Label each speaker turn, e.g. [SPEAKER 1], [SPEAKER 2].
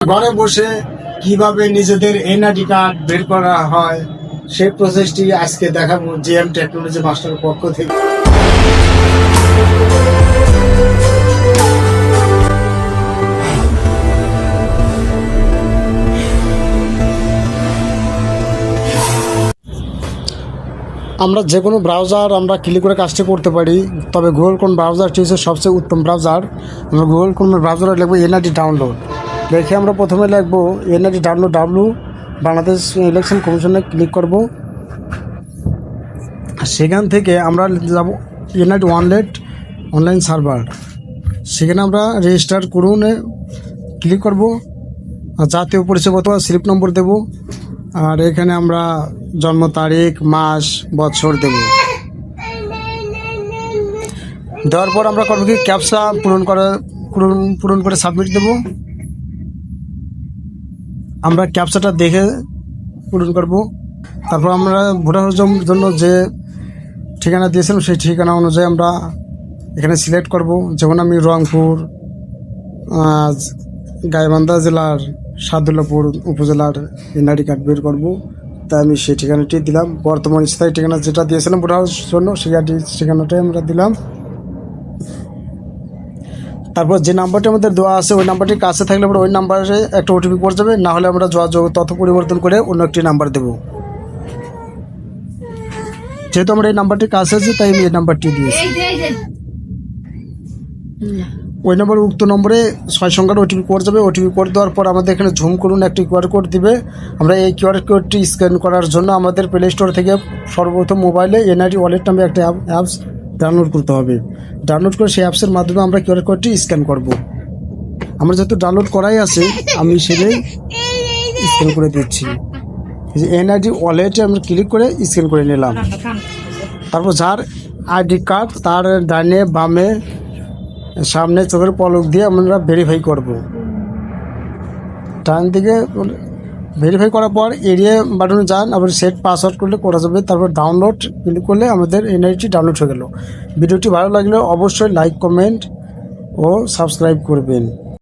[SPEAKER 1] ঘরে বসে কীভাবে নিজেদের এনআইডি কার্ড বের করা হয়, সেই প্রসেসটি আজকে দেখাবো জিএম টেকনোলজি মাস্টার পক্ষ থেকে। আমরা যে কোনো ব্রাউজার আমরা ক্লিক করে কাজটি করতে পারি, তবে গুগল কোন ব্রাউজারটি হচ্ছে সবচেয়ে উত্তম ব্রাউজার আমরা গুগল কোন ব্রাউজারে লিখব এনআইডি ডাউনলোড দেখে আমরা প্রথমে লিখব N I D download W Bangladesh election কমিশনে ক্লিক করব। সেখান থেকে আমরা যাব এনআইডি ওয়ানলেট অনলাইন সার্ভার। সেখানে আমরা রেজিস্টার করুন ক্লিক করব। আর জাতীয় পরিচয়পত্র স্লিপ নম্বর দেব। আর এখানে আমরা জন্ম তারিখ, মাস, বছর দেব। দেওয়ার পর আমরা করব কি ক্যাপসা পূরণ করে পূরণ পূরণ করে সাবমিট দেব। আমরা ক্যাপসাটা দেখে পূরণ করব। তারপর আমরা ভোটার জন্য যে ঠিকানা দিয়েছিলাম, সেই ঠিকানা অনুযায়ী আমরা এখানে সিলেক্ট করব। যেমন আমি রংপুর গাইবান্ধা জেলার সাদুল্লাপুর উপজেলার এনআইডি কার্ড বের করব। তাই আমি সেই ঠিকানাটি দিলাম। বর্তমান স্থায়ী ঠিকানা যেটা দিয়েছিলাম ভোটার জন্য, সেই ঠিকানাটাই আমরা দিলাম। তারপর যে নাম্বারটি আমাদের দেওয়া আছে ওই নাম্বারটি কাছে থাকলে আমরা ওই নাম্বারে একটা ওটিপি পড়ে যাবে না হলে আমরা যোগাযোগ তথ্য পরিবর্তন করে অন্য একটি নাম্বার দেব। যেহেতু আমরা এই নাম্বারটি কাছে আছে তাই আমি এই নাম্বারটি দিয়েছি। ওই নম্বর উক্ত নম্বরে ছয় সংখ্যার ওটিপি কোড যাবে। ওটিপি কোড দেওয়ার পর আমাদের এখানে ঝুম করুন একটি কিউআর কোড দিবে। আমরা এই কিউআর কোডটি স্ক্যান করার জন্য আমাদের প্লে স্টোর থেকে সর্বপ্রথম মোবাইলে এনআইডি ওয়ালেট নামে একটা অ্যাপস ডাউনলোড করতে হবে। ডাউনলোড করে সেই অ্যাপসের মাধ্যমে আমরা কিউআর কোডটি স্ক্যান করব। আমরা যেহেতু ডাউনলোড করাই আছে, আমি সেটাই স্ক্যান করে দিচ্ছি। এনআইডি ওয়ালেটে আমরা ক্লিক করে স্ক্যান করে নিলাম। তারপর যার আইডি কার্ড তার ডানে, বামে, সামনে চোখের পলক দিয়ে আমরা ভেরিফাই করব। ডান দিকে ভেরিফাই করার পর এরিয়া বাটনে যান, আবার সেট পাসওয়ার্ড করলে করা যাবে। তারপর ডাউনলোড ক্লিক করলে আমাদের এনআইটি ডাউনলোড হয়ে গেল। ভিডিওটি ভালো লাগলে অবশ্যই লাইক কমেন্ট ও সাবস্ক্রাইব করবেন।